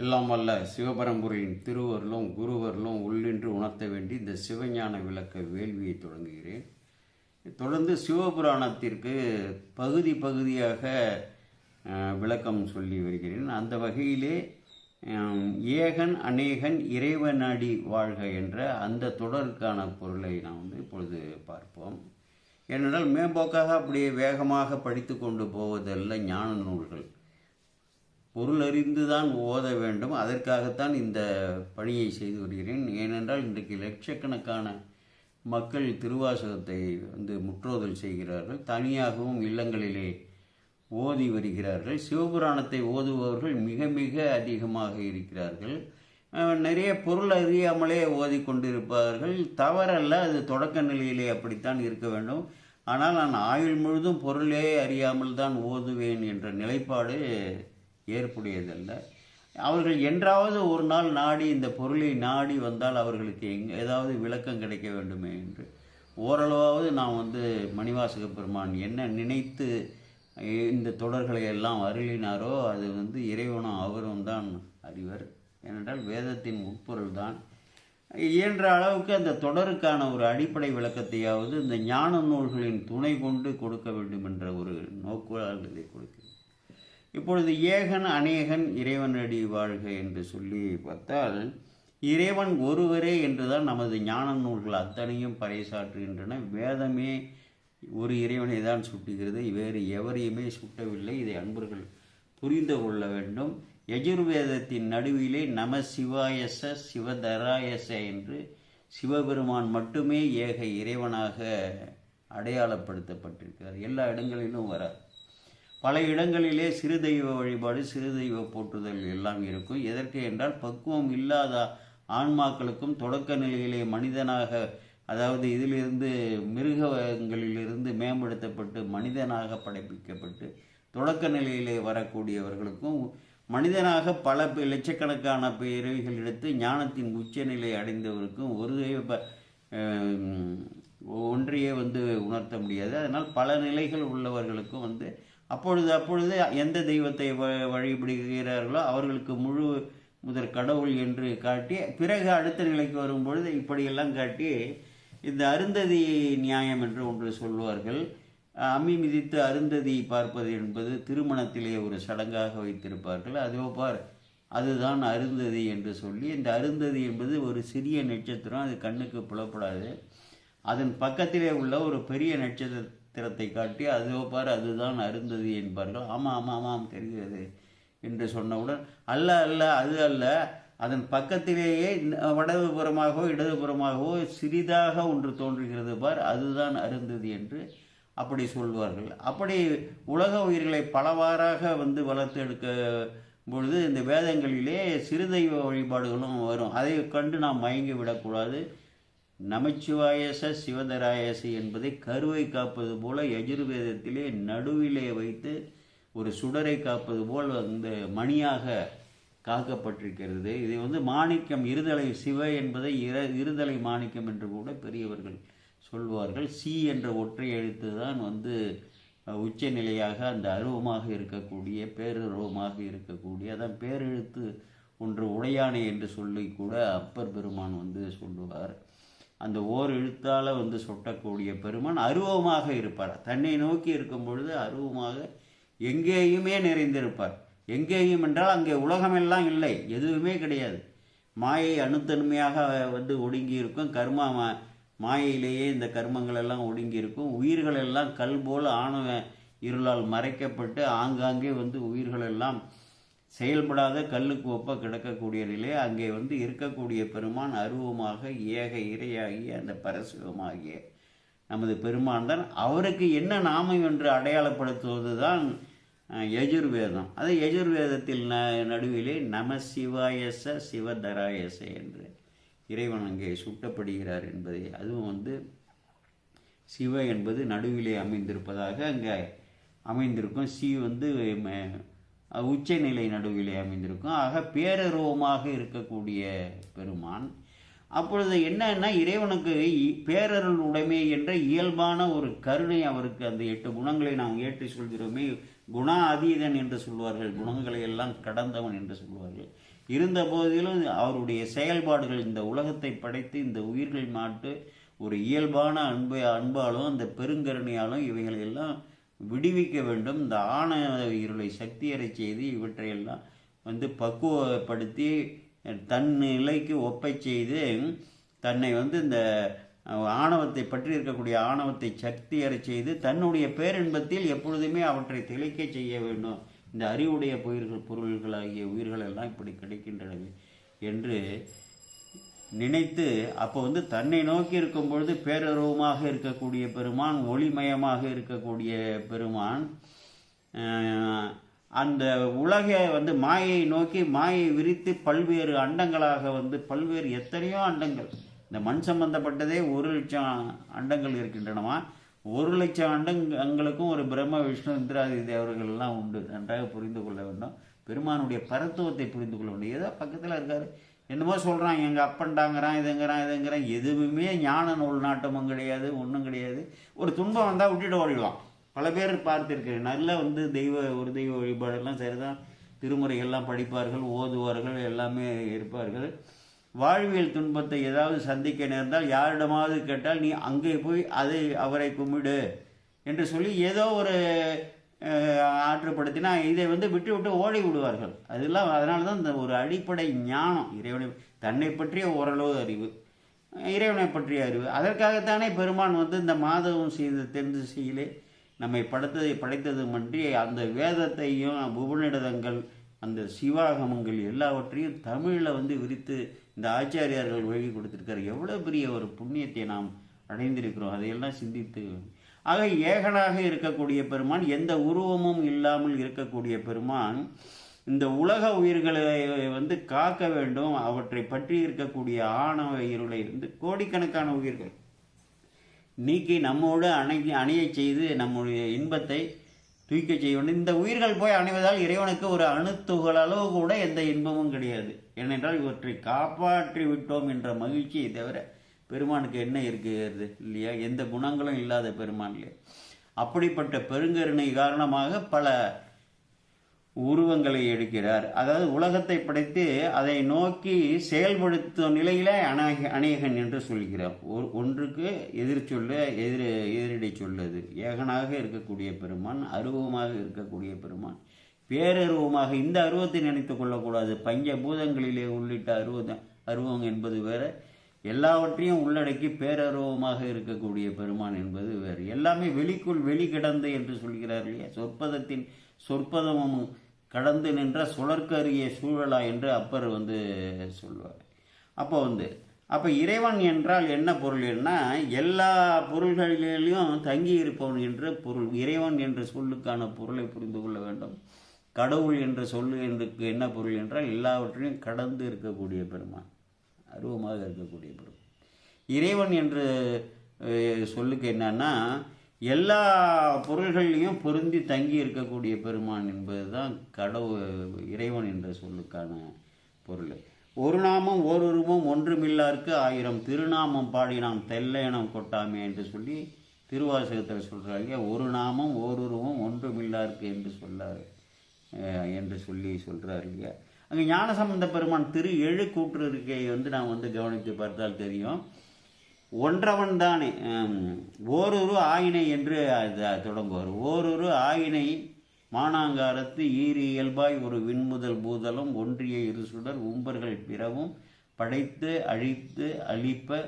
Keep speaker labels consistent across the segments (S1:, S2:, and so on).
S1: எல்லாம் அல்ல சிவபரம்புரியின் திருவருளும் குருவருளும் உள்ளின்று உணர்த்த வேண்டி இந்த சிவஞான விளக்க வேள்வியை தொடங்குகிறேன் தொடர்ந்து சிவபுராணத்திற்கு பகுதி பகுதியாக விளக்கம் சொல்லி வருகிறேன் அந்த வகையிலே ஏகன் அநேகன் இறைவனடி வாழ்க என்ற அந்த தொடருக்கான பொருளை நாம் வந்து இப்பொழுது பார்ப்போம் ஏனென்றால் மேம்போக்காக அப்படியே வேகமாக படித்து கொண்டு போவதல்ல ஞான நூல்கள் பொருள் அறிந்துதான் ஓத வேண்டும் அதற்காகத்தான் இந்த பணியை செய்து வருகிறேன் ஏனென்றால் இன்றைக்கு லட்சக்கணக்கான மக்கள் திருவாசகத்தை வந்து முற்றோதல் செய்கிறார்கள் தனியாகவும் இல்லங்களிலே ஓதி வருகிறார்கள் சிவபுராணத்தை ஓதுபவர்கள் மிக மிக அதிகமாக இருக்கிறார்கள் நிறைய பொருள் அறியாமலே ஓதி கொண்டிருப்பார்கள் தவறல்ல அது தொடக்க நிலையிலே அப்படித்தான் இருக்க வேண்டும் ஆனால் நான் ஆயுள் முழுதும் பொருளே அறியாமல் தான் ஓதுவேன் என்ற நிலைப்பாடு ஏற்புடையதல்ல அவர்கள் என்றாவது ஒரு நாள் நாடி இந்த பொருளை நாடி வந்தால் அவர்களுக்கு எங் ஏதாவது விளக்கம் கிடைக்க வேண்டுமே என்று ஓரளவாவது நான் வந்து மணிவாசக பெருமான் என்ன நினைத்து இந்த தொடர்களை எல்லாம் அருளினாரோ அது வந்து இறைவனும் அவரும் தான் அறிவர் ஏனென்றால் வேதத்தின் உட்பொருள் தான் இயன்ற அளவுக்கு அந்த தொடருக்கான ஒரு அடிப்படை விளக்கத்தையாவது இந்த ஞான நூல்களின் துணை கொண்டு கொடுக்க வேண்டும் என்ற ஒரு நோக்குவால் இதை இப்பொழுது ஏகன் அநேகன் இறைவனடி வாழ்க என்று சொல்லி பார்த்தால் இறைவன் ஒருவரே என்றுதான் நமது ஞான நூல்கள் அத்தனையும் பறைசாற்றுகின்றன வேதமே ஒரு இறைவனை தான் சுட்டுகிறது வேறு எவரையுமே சுட்டவில்லை இதை அன்பர்கள் புரிந்து கொள்ள வேண்டும் எஜுர்வேதத்தின் நடுவிலே நம சிவாயச சிவதராயச என்று சிவபெருமான் மட்டுமே ஏக இறைவனாக அடையாளப்படுத்தப்பட்டிருக்கிறார் எல்லா இடங்களிலும் வரார் பல இடங்களிலே சிறு தெய்வ வழிபாடு சிறு தெய்வ போற்றுதல் எல்லாம் இருக்கும் எதற்கு என்றால் பக்குவம் இல்லாத ஆன்மாக்களுக்கும் தொடக்க நிலையிலே மனிதனாக அதாவது இதிலிருந்து மிருகங்களிலிருந்து மேம்படுத்தப்பட்டு மனிதனாக படைப்பிக்கப்பட்டு தொடக்க நிலையிலே வரக்கூடியவர்களுக்கும் மனிதனாக பல லட்சக்கணக்கான பேரவைகள் எடுத்து ஞானத்தின் உச்சநிலை அடைந்தவருக்கும் ஒரு தெய்வ ஒன்றையே வந்து உணர்த்த முடியாது அதனால் பல நிலைகள் உள்ளவர்களுக்கும் வந்து அப்பொழுது அப்பொழுது எந்த தெய்வத்தை வழிபடுகிறார்களோ அவர்களுக்கு முழு முதற் கடவுள் என்று காட்டி பிறகு அடுத்த நிலைக்கு வரும்பொழுது இப்படியெல்லாம் காட்டி இந்த அருந்ததி நியாயம் என்று ஒன்று சொல்வார்கள் அம்மி மிதித்து அருந்ததி பார்ப்பது என்பது திருமணத்திலே ஒரு சடங்காக வைத்திருப்பார்கள் அதோ பார் அதுதான் அருந்ததி என்று சொல்லி இந்த அருந்ததி என்பது ஒரு சிறிய நட்சத்திரம் அது கண்ணுக்கு புலப்படாது அதன் பக்கத்திலே உள்ள ஒரு பெரிய நட்சத்திர திறத்தை காட்டி அதோ பார் அதுதான் அருந்தது என்பார்கள் ஆமாம் ஆமாம் ஆமாம் தெரிகிறது என்று சொன்னவுடன் அல்ல அல்ல அது அல்ல அதன் பக்கத்திலேயே வடதுபுறமாகவோ இடதுபுறமாகவோ சிறிதாக ஒன்று தோன்றுகிறது பார் அதுதான் அருந்தது என்று அப்படி சொல்வார்கள் அப்படி உலக உயிர்களை பலவாறாக வந்து வளர்த்து எடுக்க பொழுது இந்த வேதங்களிலே சிறுதெய்வ வழிபாடுகளும் வரும் அதை கண்டு நாம் மயங்கி விடக்கூடாது நமச்சிவாயச சிவதராயசி என்பதை கருவை காப்பது போல யஜுர்வேதத்திலே நடுவிலே வைத்து ஒரு சுடரை காப்பது போல் அந்த மணியாக காக்கப்பட்டிருக்கிறது இதை வந்து மாணிக்கம் இருதலை சிவ என்பதை இர இருதலை மாணிக்கம் என்று கூட பெரியவர்கள் சொல்வார்கள் சி என்ற ஒற்றை எழுத்து தான் வந்து உச்ச நிலையாக அந்த அருவமாக இருக்கக்கூடிய பேரருவமாக இருக்கக்கூடிய அதான் பேரெழுத்து ஒன்று உடையானை என்று சொல்லி கூட அப்பர் பெருமான் வந்து சொல்லுவார் அந்த ஓர் எழுத்தால் வந்து சொட்டக்கூடிய பெருமான் அருவமாக இருப்பார் தன்னை நோக்கி இருக்கும் பொழுது அருவமாக எங்கேயுமே நிறைந்திருப்பார் எங்கேயும் என்றால் அங்கே உலகமெல்லாம் இல்லை எதுவுமே கிடையாது மாயை அணுத்தன்மையாக வந்து ஒடுங்கி இருக்கும் கர்மா மாயையிலேயே இந்த கர்மங்கள் எல்லாம் ஒடுங்கி இருக்கும் உயிர்கள் எல்லாம் கல் போல் ஆணவ இருளால் மறைக்கப்பட்டு ஆங்காங்கே வந்து உயிர்களெல்லாம் செயல்படாத கல்லுக்கு ஒப்பாக கிடக்கக்கூடிய நிலை அங்கே வந்து இருக்கக்கூடிய பெருமான் அருவமாக ஏக இரையாகி அந்த பரசிவமாகிய நமது பெருமான் தான் அவருக்கு என்ன நாமம் என்று அடையாளப்படுத்துவது தான் யஜுர்வேதம் அது யஜுர்வேதத்தில் ந நடுவிலே நம சிவாயச சிவதராயச என்று இறைவன் அங்கே சுட்டப்படுகிறார் என்பதை அதுவும் வந்து சிவ என்பது நடுவிலே அமைந்திருப்பதாக அங்கே அமைந்திருக்கும் சி வந்து உச்சநிலை நடுவிலே அமைந்திருக்கும் ஆக பேரருவமாக இருக்கக்கூடிய பெருமான் அப்பொழுது என்னன்னா இறைவனுக்கு பேரருள் உடைமை என்ற இயல்பான ஒரு கருணை அவருக்கு அந்த எட்டு குணங்களை நாம் ஏற்றி சொல்கிறோமே குணா அதீதன் என்று சொல்வார்கள் குணங்களை எல்லாம் கடந்தவன் என்று சொல்வார்கள் இருந்த போதிலும் அவருடைய செயல்பாடுகள் இந்த உலகத்தை படைத்து இந்த உயிர்கள் மாட்டு ஒரு இயல்பான அன்பு அன்பாலும் அந்த பெருங்கருணையாலும் இவைகளை எல்லாம் விடுவிக்க வேண்டும் இந்த ஆண இருளை சக்தியரை செய்து இவற்றையெல்லாம் வந்து பக்குவப்படுத்தி தன் நிலைக்கு ஒப்பை செய்து தன்னை வந்து இந்த ஆணவத்தை பற்றி இருக்கக்கூடிய ஆணவத்தை சக்தியரை செய்து தன்னுடைய பேரின்பத்தில் எப்பொழுதுமே அவற்றை திளைக்க செய்ய வேண்டும் இந்த அறிவுடைய பொருள்கள் பொருள்களாகிய உயிர்களெல்லாம் இப்படி கிடைக்கின்றன என்று நினைத்து அப்போ வந்து தன்னை நோக்கி இருக்கும் பொழுது பேரருவமாக இருக்கக்கூடிய பெருமான் ஒளிமயமாக இருக்கக்கூடிய பெருமான் அந்த உலகை வந்து மாயை நோக்கி மாயை விரித்து பல்வேறு அண்டங்களாக வந்து பல்வேறு எத்தனையோ அண்டங்கள் இந்த மண் சம்பந்தப்பட்டதே ஒரு லட்சம் அண்டங்கள் இருக்கின்றனவா ஒரு லட்சம் அண்டங்களுக்கும் ஒரு பிரம்ம விஷ்ணு இந்திராதி தேவர்கள்லாம் உண்டு நன்றாக புரிந்து கொள்ள வேண்டும் பெருமானுடைய பரத்துவத்தை புரிந்து கொள்ள வேண்டும் ஏதோ பக்கத்தில் இருக்கார் என்னமோ சொல்கிறான் எங்கள் அப்பண்டாங்கிறான் இதுங்கிறான் இதுங்கிறான் எதுவுமே ஞான நூல் நாட்டமும் கிடையாது ஒன்றும் கிடையாது ஒரு துன்பம் வந்தால் விட்டுட்டு ஓடிடுவான் பல பேர் பார்த்துருக்கேன் நல்ல வந்து தெய்வ ஒரு தெய்வ வழிபாடெல்லாம் சரிதான் திருமுறைகள்லாம் படிப்பார்கள் ஓதுவார்கள் எல்லாமே இருப்பார்கள் வாழ்வியல் துன்பத்தை ஏதாவது சந்திக்க நேர்ந்தால் யாரிடமாவது கேட்டால் நீ அங்கே போய் அதை அவரை கும்பிடு என்று சொல்லி ஏதோ ஒரு ஆற்றுப்படுத்தினா இதை வந்து விட்டு விட்டு ஓடி விடுவார்கள் அதெல்லாம் அதனால தான் இந்த ஒரு அடிப்படை ஞானம் இறைவனை தன்னை பற்றிய ஓரளவு அறிவு இறைவனை பற்றிய அறிவு அதற்காகத்தானே பெருமான் வந்து இந்த மாதவம் செய்த செய்யலே நம்மை படைத்ததை படைத்தது மன்றி அந்த வேதத்தையும் புவனிடதங்கள் அந்த சிவாகமங்கள் எல்லாவற்றையும் தமிழில் வந்து விரித்து இந்த ஆச்சாரியார்கள் வழி கொடுத்துருக்காரு எவ்வளோ பெரிய ஒரு புண்ணியத்தை நாம் அடைந்திருக்கிறோம் அதையெல்லாம் சிந்தித்து ஆக ஏகனாக இருக்கக்கூடிய பெருமான் எந்த உருவமும் இல்லாமல் இருக்கக்கூடிய பெருமான் இந்த உலக உயிர்களை வந்து காக்க வேண்டும் அவற்றை பற்றி இருக்கக்கூடிய ஆணவ இருளை கோடிக்கணக்கான உயிர்கள் நீக்கி நம்மோடு அணை அணிய செய்து நம்முடைய இன்பத்தை தூக்க செய்ய வேண்டும் இந்த உயிர்கள் போய் அணிவதால் இறைவனுக்கு ஒரு அணுத்துகள் அளவு கூட எந்த இன்பமும் கிடையாது ஏனென்றால் இவற்றை காப்பாற்றி விட்டோம் என்ற மகிழ்ச்சியை தவிர பெருமானுக்கு என்ன இருக்கிறது இல்லையா எந்த குணங்களும் இல்லாத பெருமான் இல்லையா அப்படிப்பட்ட பெருங்கருணை காரணமாக பல உருவங்களை எடுக்கிறார் அதாவது உலகத்தை படைத்து அதை நோக்கி செயல்படுத்தும் நிலையில அநேக அநேகன் என்று சொல்கிறார் ஒரு ஒன்றுக்கு எதிர் சொல்ல எதிர் எதிரடி சொல்லுது ஏகனாக இருக்கக்கூடிய பெருமான் அருவமாக இருக்கக்கூடிய பெருமான் பேரருவமாக இந்த அருவத்தை நினைத்து கொள்ளக்கூடாது பஞ்ச பூதங்களிலே உள்ளிட்ட அருவம் அருவம் என்பது வேற எல்லாவற்றையும் உள்ளடக்கி பேரருவமாக இருக்கக்கூடிய பெருமான் என்பது வேறு எல்லாமே வெளிக்குள் வெளி கிடந்து என்று சொல்கிறார் இல்லையா சொற்பதத்தின் சொற்பதமும் கடந்து நின்ற சுழற்கு சூழலா என்று அப்பர் வந்து சொல்வார் அப்போ வந்து அப்போ இறைவன் என்றால் என்ன பொருள்னா எல்லா பொருள்களிலேயும் தங்கி இருப்பவன் என்று பொருள் இறைவன் என்ற சொல்லுக்கான பொருளை புரிந்து கொள்ள வேண்டும் கடவுள் என்ற சொல்லு என்று என்ன பொருள் என்றால் எல்லாவற்றையும் கடந்து இருக்கக்கூடிய பெருமான் அருவமாக இருக்கக்கூடிய பொருள் இறைவன் என்று சொல்லுக்கு என்னன்னா எல்லா பொருள்களையும் பொருந்தி தங்கி இருக்கக்கூடிய பெருமான் என்பது தான் கடவு இறைவன் என்ற சொல்லுக்கான பொருள் ஒரு நாமம் உருவம் ஒன்றுமில்லாருக்கு ஆயிரம் திருநாமம் பாடி நாம் தெல்லையனம் கொட்டாமே என்று சொல்லி திருவாசகத்தில் சொல்கிறாங்க ஒரு நாமம் ஓருருவம் ஒன்றுமில்லாருக்கு என்று சொல்லார் என்று சொல்லி சொல்கிறார் இல்லையா அங்கே ஞானசம்பந்த பெருமான் திரு எழு கூற்றுருக்கை வந்து நான் வந்து கவனித்து பார்த்தால் தெரியும் ஒன்றவன் தானே ஓரொரு ஆயினை என்று தொடங்குவார் ஓரொரு ஆயினை மானாங்காரத்து ஈரி இயல்பாய் ஒரு விண்முதல் பூதலும் ஒன்றிய இருசுடர் உம்பர்கள் பிறவும் படைத்து அழித்து அழிப்ப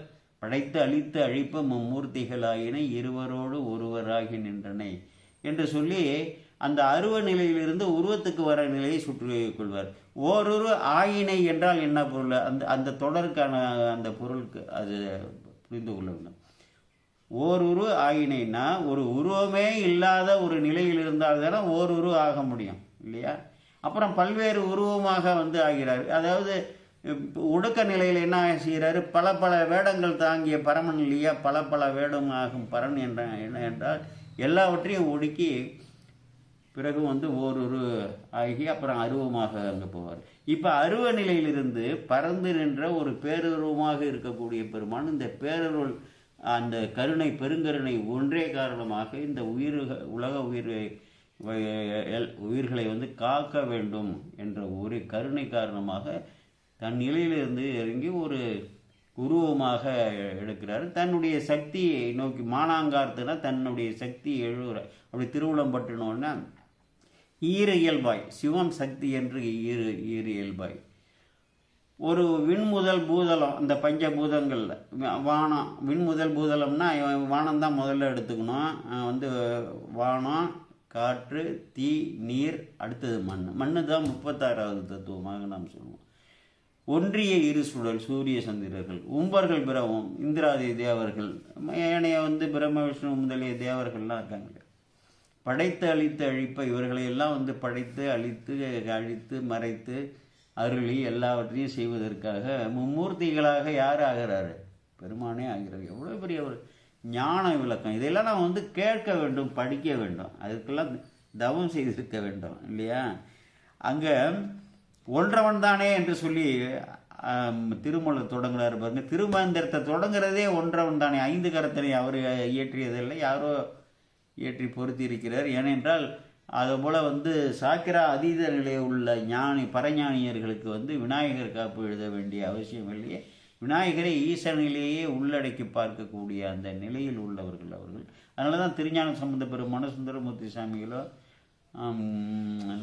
S1: படைத்து அழித்து அழிப்ப மும்மூர்த்திகளாயின இருவரோடு ஒருவராகி நின்றன என்று சொல்லி அந்த அருவ நிலையிலிருந்து உருவத்துக்கு வர நிலையை சுற்றி கொள்வார் ஓரொரு ஆயினை என்றால் என்ன பொருள் அந்த அந்த தொடருக்கான அந்த பொருளுக்கு அது புரிந்து கொள்ள வேண்டும் ஓருரு ஆயினைன்னா ஒரு உருவமே இல்லாத ஒரு நிலையில் இருந்தால் தானே ஓருரு ஆக முடியும் இல்லையா அப்புறம் பல்வேறு உருவமாக வந்து ஆகிறார் அதாவது உடுக்க நிலையில் என்ன செய்கிறாரு பல பல வேடங்கள் தாங்கிய பரமன் இல்லையா பல பல வேடம் ஆகும் பரன் என்ற என்ன என்றால் எல்லாவற்றையும் ஒடுக்கி பிறகு வந்து ஓரொரு ஆகி அப்புறம் அருவமாக அங்கே போவார் இப்போ அருவ நிலையிலிருந்து பறந்து நின்ற ஒரு பேரருவமாக இருக்கக்கூடிய பெருமான் இந்த பேரருள் அந்த கருணை பெருங்கருணை ஒன்றே காரணமாக இந்த உயிர் உலக உயிரை உயிர்களை வந்து காக்க வேண்டும் என்ற ஒரு கருணை காரணமாக தன் நிலையிலிருந்து இறங்கி ஒரு உருவமாக எடுக்கிறார் தன்னுடைய சக்தியை நோக்கி மானாங்காரத்துனா தன்னுடைய சக்தி எழுகிற அப்படி திருவுளம் ஈர இயல்பாய் சிவம் சக்தி என்று ஈர ஈர இயல்பாய் ஒரு விண்முதல் பூதளம் அந்த பஞ்ச வானம் விண்முதல் பூதளம்னா வானந்தான் முதல்ல எடுத்துக்கணும் வந்து வானம் காற்று தீ நீர் அடுத்தது மண் மண்ணு தான் முப்பத்தாறாவது தத்துவமாக நாம் சொல்லுவோம் ஒன்றிய இரு சுழல் சூரிய சந்திரர்கள் உம்பர்கள் பிரமம் இந்திராதி தேவர்கள் ஏனைய வந்து பிரம்ம விஷ்ணு முதலிய தேவர்கள்லாம் இருக்காங்க படைத்து அழித்து அழிப்ப இவர்களை எல்லாம் வந்து படைத்து அழித்து அழித்து மறைத்து அருளி எல்லாவற்றையும் செய்வதற்காக மும்மூர்த்திகளாக யார் ஆகிறாரு பெருமானே ஆகிறார் எவ்வளோ பெரிய ஒரு ஞான விளக்கம் இதையெல்லாம் நாம் வந்து கேட்க வேண்டும் படிக்க வேண்டும் அதுக்கெல்லாம் தவம் செய்திருக்க வேண்டும் இல்லையா அங்கே ஒன்றவன் தானே என்று சொல்லி திருமலை தொடங்குறாரு பாருங்க திருமந்திரத்தை தொடங்குறதே ஒன்றவன் தானே ஐந்து கரத்தனை அவர் இயற்றியதில்லை யாரோ ஏற்றி பொறுத்தியிருக்கிறார் ஏனென்றால் ஏனென்றால் அதுபோல் வந்து சாக்கிரா அதீத நிலையில் உள்ள ஞானி பரஞானியர்களுக்கு வந்து விநாயகர் காப்பு எழுத வேண்டிய அவசியம் இல்லையே விநாயகரை ஈசனிலேயே உள்ளடக்கி பார்க்கக்கூடிய அந்த நிலையில் உள்ளவர்கள் அவர்கள் அதனால தான் திருஞான சம்பந்த பெருமான சுந்தரமூர்த்தி சாமிகளோ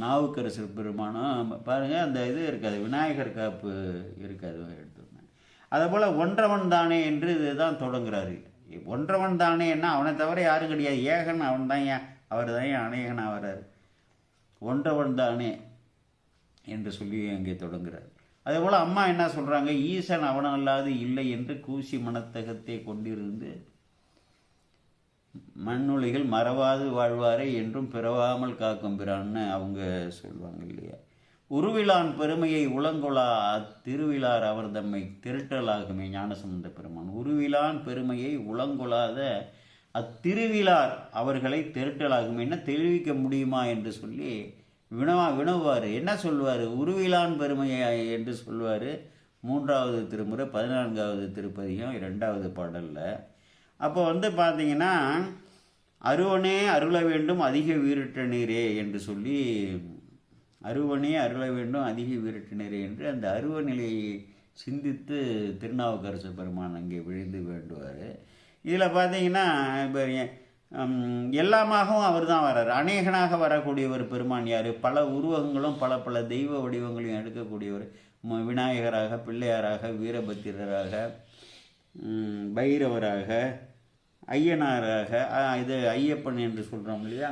S1: நாவுக்கரசர் பெருமானோ பாருங்கள் அந்த இது இருக்காது விநாயகர் காப்பு இருக்காது எடுத்துருந்தேன் போல் ஒன்றவன் தானே என்று இதுதான் தொடங்குறாரு ஒன்றவன் தானே என்ன அவனை தவிர யாரும் கிடையாது ஏகன் அவன் தான் ஏன் அவர் தான் ஏன் அநேகன் ஆகிறார் ஒன்றவன் தானே என்று சொல்லி அங்கே தொடங்குகிறார் அதேபோல் அம்மா என்ன சொல்கிறாங்க ஈசன் அவன் அல்லாது இல்லை என்று கூசி மனத்தகத்தை கொண்டிருந்து மண்ணுலகில் மறவாது வாழ்வாரே என்றும் பிறவாமல் காக்கும் பிறான்னு அவங்க சொல்லுவாங்க இல்லையா உருவிலான் பெருமையை உளங்கொளா அத்திருவிழார் அவர் தம்மை திருட்டலாகுமே ஞானசம்பந்த பெருமான் உருவிலான் பெருமையை உளங்கொளாத அத்திருவிழார் அவர்களை திருட்டலாகுமே என்ன தெரிவிக்க முடியுமா என்று சொல்லி வினவா வினவுவார் என்ன சொல்வார் உருவிலான் பெருமையை என்று சொல்வார் மூன்றாவது திருமுறை பதினான்காவது திருப்பதியும் இரண்டாவது பாடலில் அப்போ வந்து பார்த்தீங்கன்னா அருவனே அருள வேண்டும் அதிக வீரிட்ட நீரே என்று சொல்லி அருவனே அருள வேண்டும் அதிக விரட்டினரே என்று அந்த அருவ நிலையை சிந்தித்து திருநாவுக்கரசு பெருமான் அங்கே விழுந்து வேண்டுவார் இதில் பார்த்தீங்கன்னா இப்போ எல்லாமாகவும் அவர் தான் வர்றார் அநேகனாக வரக்கூடியவர் பெருமான் யார் பல உருவகங்களும் பல பல தெய்வ வடிவங்களையும் எடுக்கக்கூடியவர் விநாயகராக பிள்ளையாராக வீரபத்திரராக பைரவராக ஐயனாராக இது ஐயப்பன் என்று சொல்கிறோம் இல்லையா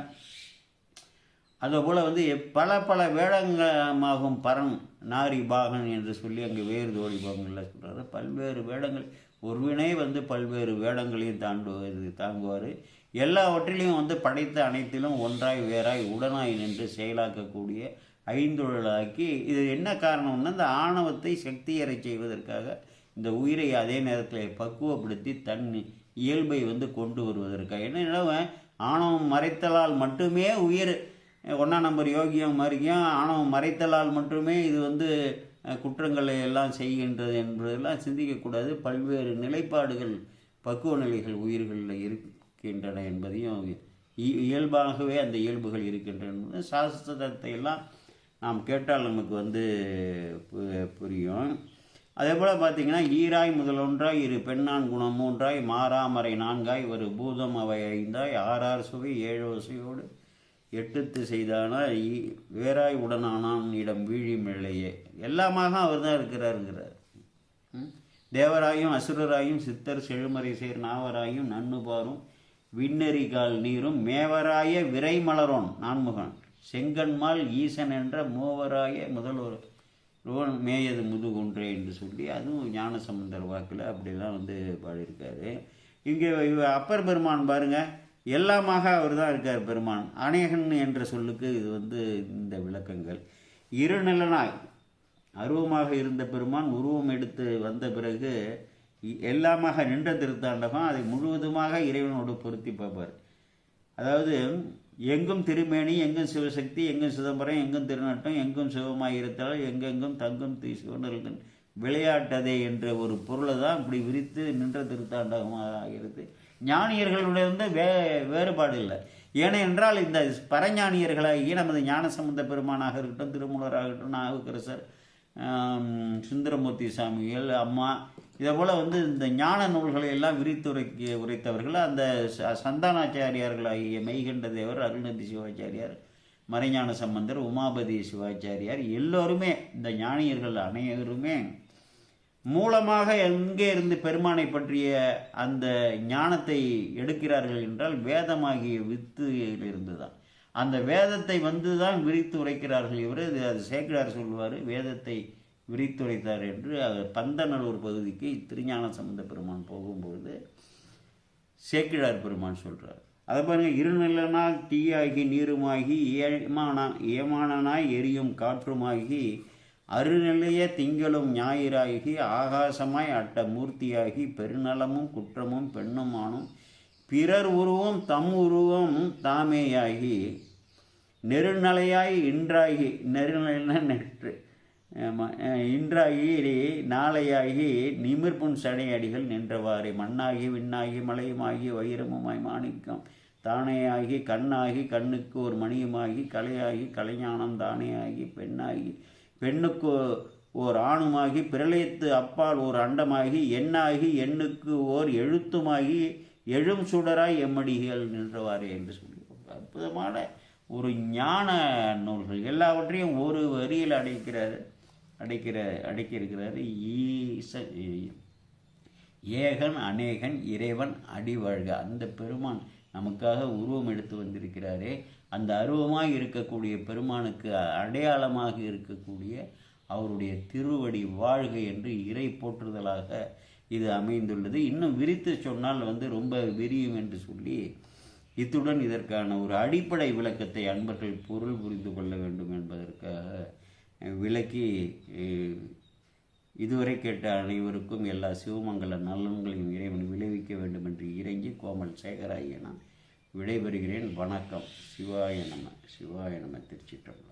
S1: அதுபோல் வந்து பல பல வேடங்களமாகும் பரம் நாரி பாகன் என்று சொல்லி அங்கே வேறு தோழி பாகங்களில் சொல்கிறாரு பல்வேறு வேடங்கள் ஒருவினை வந்து பல்வேறு வேடங்களையும் தாண்டுவது தாங்குவார் எல்லாவற்றிலையும் வந்து படைத்த அனைத்திலும் ஒன்றாய் வேறாய் உடனாய் நின்று செயலாக்கக்கூடிய ஐந்தொழிலாக்கி இது என்ன காரணம்னா இந்த ஆணவத்தை சக்தியரை செய்வதற்காக இந்த உயிரை அதே நேரத்தில் பக்குவப்படுத்தி தன் இயல்பை வந்து கொண்டு வருவதற்காக என்ன ஆணவம் மறைத்தலால் மட்டுமே உயிர் ஒன்றாம் நம்பர் யோகியம் மாதிரியும் ஆணவம் மறைத்தலால் மட்டுமே இது வந்து குற்றங்களை எல்லாம் செய்கின்றது என்பதெல்லாம் சிந்திக்கக்கூடாது பல்வேறு நிலைப்பாடுகள் பக்குவ நிலைகள் உயிர்களில் இருக்கின்றன என்பதையும் இயல்பாகவே அந்த இயல்புகள் இருக்கின்றன சாஸ்திரத்தை எல்லாம் நாம் கேட்டால் நமக்கு வந்து புரியும் அதே போல் பார்த்திங்கன்னா ஈராய் முதலொன்றாய் இரு பெண்ணான் குணம் மூன்றாய் மாறாமறை நான்காய் ஒரு பூதம் அவை ஐந்தாய் ஆறார் சுவை ஏழு வசையோடு எட்டுத்து செய்தானா வேறாய் உடனானான் இடம் வீழும் நிலையே எல்லாமாக அவர் தான் இருக்கிறாருங்கிறார் தேவராயும் அசுரராயும் சித்தர் செழுமறை செய்கிற நாவராயும் நன்னுபாரும் விண்ணறிகால் நீரும் மேவராய விரை நான்முகன் செங்கன்மால் ஈசன் என்ற மூவராய முதல்வர் ரோன் மேயது முதுகுன்றே என்று சொல்லி அதுவும் ஞானசம்பந்தர் வாக்கில் அப்படிலாம் வந்து பாடியிருக்காரு இங்கே அப்பர் பெருமான் பாருங்கள் எல்லாமாக அவர் தான் இருக்கார் பெருமான் அநேகன் என்ற சொல்லுக்கு இது வந்து இந்த விளக்கங்கள் இருநிலனாய் அருவமாக இருந்த பெருமான் உருவம் எடுத்து வந்த பிறகு எல்லாமாக நின்ற திருத்தாண்டகம் அதை முழுவதுமாக இறைவனோடு பொருத்தி பார்ப்பார் அதாவது எங்கும் திருமேனி எங்கும் சிவசக்தி எங்கும் சிதம்பரம் எங்கும் திருநட்டம் எங்கும் சிவமாக இருத்தால் எங்கெங்கும் தங்கும் தீ சிவனர்கள் விளையாட்டதே என்ற ஒரு பொருளை தான் இப்படி விரித்து நின்ற திருத்தாண்டகமாக ஆகிறது ஞானியர்களிடந்து வே வேறுபாடு இல்லை ஏனென்றால் இந்த பரஞானியர்களாகிய நமது ஞானசம்பந்த பெருமானாக இருக்கட்டும் திருமூலராகட்டும் நாகக்கரசர் சுந்தரமூர்த்தி சாமிகள் அம்மா இதை போல் வந்து இந்த ஞான நூல்களை எல்லாம் விரித்துரைக்க உரைத்தவர்கள் அந்த சந்தானாச்சாரியார்கள் ஆகிய மெய்கண்ட தேவர் அருள்நதி சிவாச்சாரியார் மறைஞான சம்பந்தர் உமாபதி சிவாச்சாரியார் எல்லோருமே இந்த ஞானியர்கள் அனைவருமே மூலமாக எங்கே இருந்து பெருமானை பற்றிய அந்த ஞானத்தை எடுக்கிறார்கள் என்றால் வேதமாகிய வித்திலிருந்து தான் அந்த வேதத்தை வந்து தான் விரித்து உரைக்கிறார்கள் இவர் இது அது சேக்கிரார் சொல்வார் வேதத்தை விரித்துரைத்தார் என்று அவர் பந்தநல்லூர் பகுதிக்கு திருஞான சம்பந்த பெருமான் போகும்பொழுது சேக்கிழார் பெருமான் சொல்கிறார் அதை பாருங்கள் இருநிலனால் தீயாகி நீருமாகி ஏமானா ஏமானனாய் எரியும் காற்றுமாகி அருநிலைய திங்களும் ஞாயிறாகி ஆகாசமாய் அட்ட மூர்த்தியாகி பெருநலமும் குற்றமும் பெண்ணுமானும் பிறர் உருவம் தம் உருவம் தாமேயாகி நெருநிலையாய் இன்றாகி நெருநிலைன்னா நெற்று இன்றாகி நாளையாகி நிமிர்புண் சடையடிகள் நின்றவாறு மண்ணாகி விண்ணாகி மலையுமாகி வைரமுமாய் மாணிக்கம் தானையாகி கண்ணாகி கண்ணுக்கு ஒரு மணியுமாகி கலையாகி கலைஞானம் தானேயாகி பெண்ணாகி பெண்ணுக்கு ஓர் ஆணுமாகி பிரளயத்து அப்பால் ஓர் அண்டமாகி எண்ணாகி எண்ணுக்கு ஓர் எழுத்துமாகி எழும் சுடராய் எம்மடிகள் நின்றவாறு என்று சொல்லி அற்புதமான ஒரு ஞான நூல்கள் எல்லாவற்றையும் ஒரு வரியில் அடைக்கிறார் அடைக்கிற அடைக்கியிருக்கிறார் ஈச ஏகன் அநேகன் இறைவன் அடிவழ்க அந்த பெருமான் நமக்காக உருவம் எடுத்து வந்திருக்கிறாரே அந்த அருவமாக இருக்கக்கூடிய பெருமானுக்கு அடையாளமாக இருக்கக்கூடிய அவருடைய திருவடி வாழ்க என்று இறை போற்றுதலாக இது அமைந்துள்ளது இன்னும் விரித்து சொன்னால் வந்து ரொம்ப விரியும் என்று சொல்லி இத்துடன் இதற்கான ஒரு அடிப்படை விளக்கத்தை அன்பர்கள் பொருள் புரிந்து கொள்ள வேண்டும் என்பதற்காக விளக்கி இதுவரை கேட்ட அனைவருக்கும் எல்லா சிவமங்கல நலன்களையும் இறைவன் விளைவிக்க வேண்டும் என்று இறங்கி கோமல் சேகராயனான் விடைபெறுகிறேன் வணக்கம் சிவாய நம சிவாய நம திருச்சிட்டம்